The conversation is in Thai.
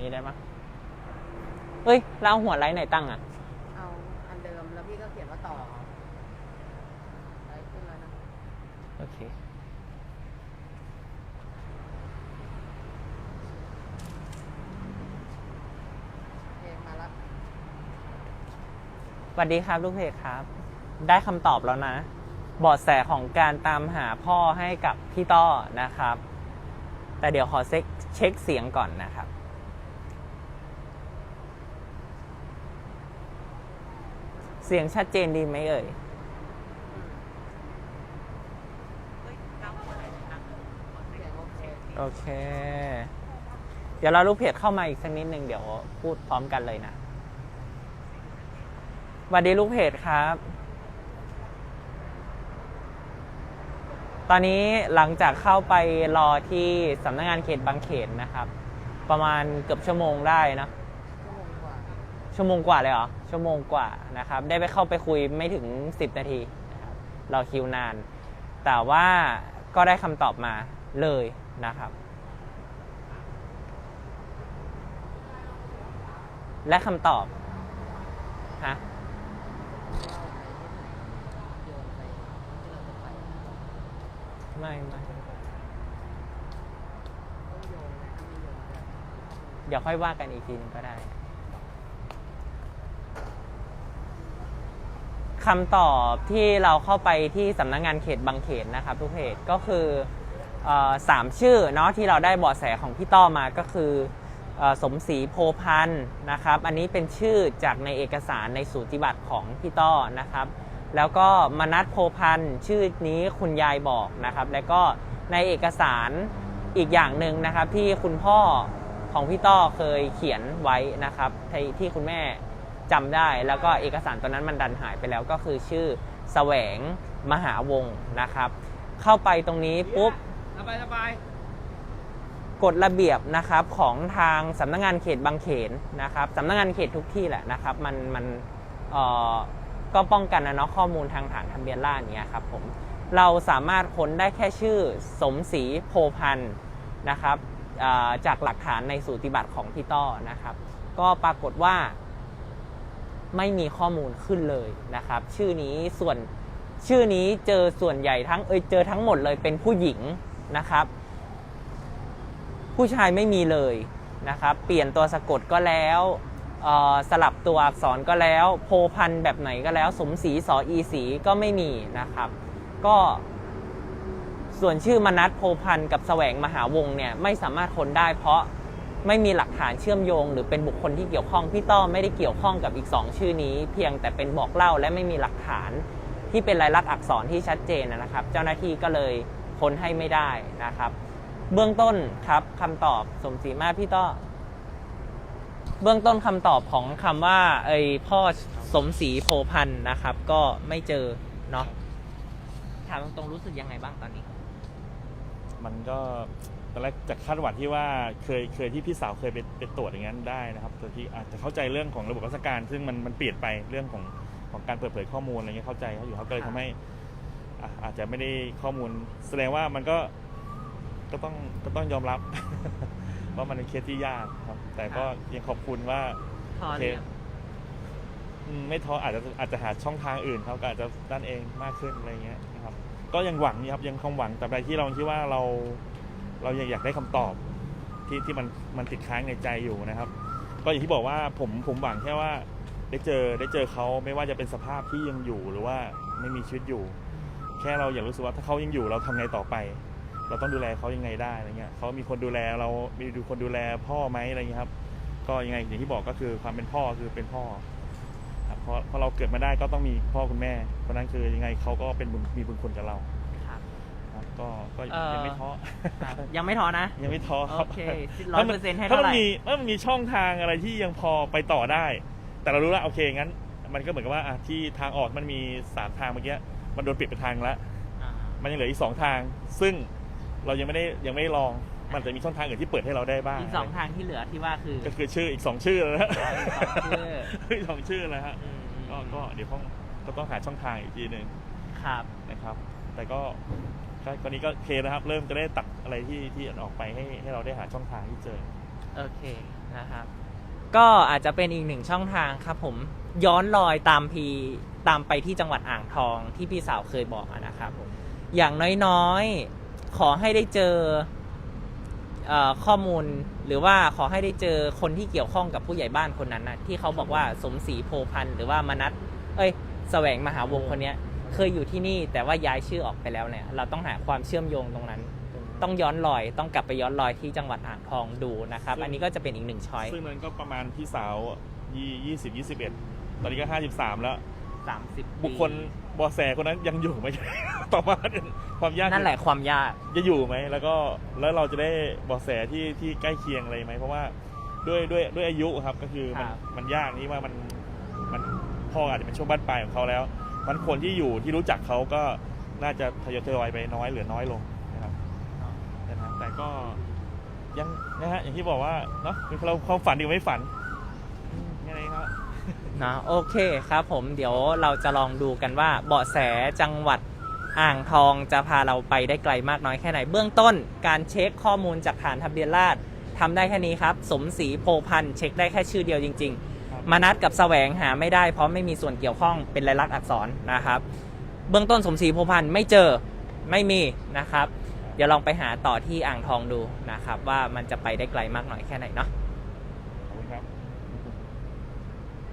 นี้ได้ปะเฮ้ยแล้วเอาหัวไลท์ไหนตั้งอะ เอาอันเดิมแล้วพี่ก็เขียนว่าต่อไลฟ์ขึ้นแล้วนะโอเค โอเคมาละสวัสดีครับลูกเพจครับ ได้คำตอบแล้วนะเบาะแสของการตามหาพ่อให้กับพี่ต้อนะครับ แต่เดี๋ยวขอเช็คเช็คเสียงก่อนนะครับ เสียงชัดเจนดีไหมเอ่ย โอเค เดี๋ยวเราลูกเพจเข้ามาอีกสักนิดหนึ่งเดี๋ยวพูดพร้อมกันเลยนะสวัสดีลูกเพจครับ ตอนนี้หลังจากเข้าไปรอที่สำนักงานเขตบางเขนนะครับ ประมาณเกือบชั่วโมงได้นะ ชั่วโมงกว่าเลยเหรอ ชั่วโมงกว่านะครับ ได้ไปเข้าไปคุยไม่ถึง 10 นาทีนะครับเราคิวนาน แต่ว่าก็ได้คำตอบมาเลยนะครับ และคำตอบฮะไม่ไม่อยนนะถ้าไม่โยนจะเดี๋ยวค่อยว่ากันอีกทีนึงก็ได้ คำตอบที่เราเข้าไปที่สำนักงงานเขตบางเขนนะครับทุกเพจก็คือสามชื่อเนาะที่เราได้เบาะแสของพี่ต้อมาก็คืออสมศรีโพพันธ์นะครับ อันนี้เป็นชื่อจากในเอกสารในสูติบัตรของพี่ต้อนะครับ แล้วก็มนัทโพพันธ์ชื่อนี้คุณยายบอกนะครับ แล้วก็ในเอกสารอีกอย่างหนึ่งนะครับที่คุณพ่อของพี่ต้อเคยเขียนไว้นะครับที่ที่คุณแม่ จำได้แล้วก็เอกสารตัวนั้นมันดันหายไปแล้วก็คือชื่อแสวงมหาวงศ์นะครับ เข้าไปตรงนี้ปุ๊บสบายสบายกฎระเบียบนะครับของทางสำนักงานเขตบางเขนนะครับสำนักงานเขตทุกที่แหละนะครับ มันมันเอ่อก็ป้องกันนะเนาะข้อมูลทางฐานทะเบียนราษฎร์เนี้ยครับผมเราสามารถค้นได้แค่ชื่อสมศรีโพพันธ์นะครับเอ่อจากหลักฐานในสูติบัตรของพี่ต้อนะครับ ก็ปรากฏว่า ไม่มีข้อมูลขึ้นเลยนะครับ ชื่อนี้ส่วนชื่อนี้เจอส่วนใหญ่ทั้งเอยเจอทั้งหมดเลยเป็นผู้หญิงนะครับ ผู้ชายไม่มีเลยนะครับ เปลี่ยนตัวสะกดก็แล้วสลับตัวอักษรก็แล้ว โพพันแบบไหนก็แล้ว สมศรีสออีสีก็ไม่มีนะครับ ก็ส่วนชื่อมนัสโพพันกับแสวงมหาวงเนี่ยไม่สามารถค้นได้เพราะ ไม่มีหลักฐานเชื่อมโยง หรือเป็นบุคคลที่เกี่ยวข้องพี่ต้อไม่ได้เกี่ยวข้องกับอีก 2 ชื่อนี้ เพียงแต่เป็นบอกเล่าและไม่มีหลักฐานที่เป็นลายลักษณ์อักษรที่ชัดเจนนะครับ เจ้าหน้าที่ก็เลยค้นให้ไม่ได้นะครับ เบื้องต้นครับคำตอบสมศรีมากพี่ต้อเบื้องต้นคำตอบของคำว่าไอยพ่อสมศรีโพพันธ์นะครับ ก็ไม่เจอเนาะถามตรงๆรู้สึกยังไงบ้างตอนนี้ มันก็ ตอนแรกจากคาดหวังที่ว่าเคยเคยที่พี่สาวเคยไปไปตรวจอย่างนั้นได้นะครับแต่ที่อาจจะเข้าใจเรื่องของระบบราชการ ซึ่งมันมันเปลี่ยนไปเรื่องของของการเปิดเผยข้อมูลอะไรเงี้ยเข้าใจเขาอยู่เขาก็เลยครับทำให้อะอาจจะไม่ได้ข้อมูล แสดงว่ามันก็ก็ต้องก็ต้องยอมรับ ว่ามันเป็นเคสที่ยากครับ แต่ก็ยังขอบคุณว่าพอโอเคเลยงอืมไม่ท้ออาจจะอาจจะหาช่องทางอื่นเขาก็อาจจะด้านเองมากขึ้นอะไรเงี้ยนะครับ ก็ยังหวังนะครับยังคงหวังแต่ใดที่เราคิดว่าเรา เรายังอยากได้คำตอบที่ที่มันมันติดค้างในใจอยู่นะครับ ก็อย่างที่บอกว่าผมผมหวังแค่ว่าได้เจอได้เจอเขาไม่ว่าจะเป็นสภาพที่ยังอยู่หรือว่าไม่มีชีวิตอยู่ แค่เราอยากรู้สึกว่าถ้าเขายังอยู่เราทำไงต่อไป เราต้องดูแลเขายังไงได้อะไรเงี้ยเขามีคนดูแลเรามีดูคนดูแลพ่อไหมอะไรเงี้ยครับ ก็ยังไงอย่างที่บอกก็คือความเป็นพ่อคือเป็นพ่อครับเพราะเพราะเราเกิดมาได้ก็ต้องมีพ่อคุณแม่เพราะนั้นคือยังไงเขาก็เป็นมีบุญคุณกับเรา ครับครับ ก็ก็เอ่อ ยังไม่ท้อครับยังไม่ท้อนะ ยังไม่ท้อคโอรับเคร้อยเปอร์เซ็นต์ให้ถ้าเท่ามัไหร่มีถ้ามันมีช่องทางอะไรที่ยังพอไปต่อได้ แต่เรารู้แล้วโอเคงั้น มันก็เหมือนกับว่าอะที่ทางออกมันมีสามทางเมื่อกี้มันโดนปิดไปทางแล้วอ่ามันยังเหลืออีกสองทาง ซึ่งเรายังไม่ได้ยังไม่ได้ลองมันจะมีช่องทางอื่นที่เปิดให้เราได้บ้างอีกสองทางที่เหลือที่ว่าคือ ก็คือชื่ออีกสองชื่อแล้วนะอีกสองชื่ออีกสองชื่อแล้วฮะอืมก็ก็เดี๋ยวต้องก็ต้องหาช่องทางอีกทีหนึ่งครับ นะครับ แต่ก็ ก็ตอนนี้ก็โอเคนะครับ เริ่มจะได้ตัดอะไรที่ที่ออกไปให้ให้เราได้หาช่องทางที่เจอ โอเคนะครับ ก็อาจจะเป็นอีกหนึ่งช่องทางครับผมย้อนรอยตามพีตามไปที่จังหวัดอ่างทองที่พี่สาวเคยบอกอะนะครับผมอย่างน้อยๆ ขอให้ได้เจอเอ่อข้อมูลหรือว่าขอให้ได้เจอคนที่เกี่ยวข้องกับผู้ใหญ่บ้านคนนั้นนะที่เขาบอกว่าสมศรีโพพันธ์หรือว่ามนัทเอ้ยแสวงมหาวงศ์คนเนี้ย เคยอยู่ที่นี่แต่ว่าย้ายชื่อออกไปแล้วเนี่ย เราต้องหาความเชื่อมโยงตรงนั้น ต้องย้อนรอยต้องกลับไปย้อนรอยที่จังหวัดอ่างทองดูนะครับซึ่งอันนี้ก็จะเป็นอีกหนึ่งช้อยซึ่งนั้นก็ประมาณพี่สาวยี่ยี่สิบยี่สิบเอ็ดตอนนี้ก็ห้าสิบสามแล้วสามสิบบุคคลบอแสคนนั้นยังอยู่ไหม ต่อมาความยากนั่นแหละความยากจะอยู่ไหมแล้วก็แล้วเราจะได้บอแสที่ที่ใกล้เคียงอะไรไหมเพราะว่าด้วยด้วยด้วยอายุครับก็คือมันครับมันยากที่ว่ามันมันพ่ออาจจะเป็นช่วงบ้านปลายของเขาแล้ว มันคนที่อยู่ที่รู้จักเขาก็น่าจะทยอยทยอยไปน้อยเหลือน้อยลงนะครับนะครับแต่ก็ยังนะฮะอย่างที่บอกว่าเนาะเป็นเราความฝันดีกว่าไม่ฝันอืมยังไงครับ นะโอเคครับผมเดี๋ยวเราจะลองดูกันว่าเบาะแสจังหวัดอ่างทองจะพาเราไปได้ไกลมากน้อยแค่ไหน เบื้องต้นการเช็คข้อมูลจากฐานทะเบียนราษฎร์ทำได้แค่นี้ครับ สมศรีโพพันธ์เช็คได้แค่ชื่อเดียวจริงครับๆ มานัดกับแสวงหาไม่ได้เพราะไม่มีส่วนเกี่ยวข้องเป็นลายลักษณ์อักษรนะครับ เบื้องต้นสมศรีโพพันธ์ไม่เจอไม่มีนะครับ เดี๋ยวลองไปหาต่อที่อ่างทองดูนะครับ ว่ามันจะไปได้ไกลมากน้อยแค่ไหนเนาะ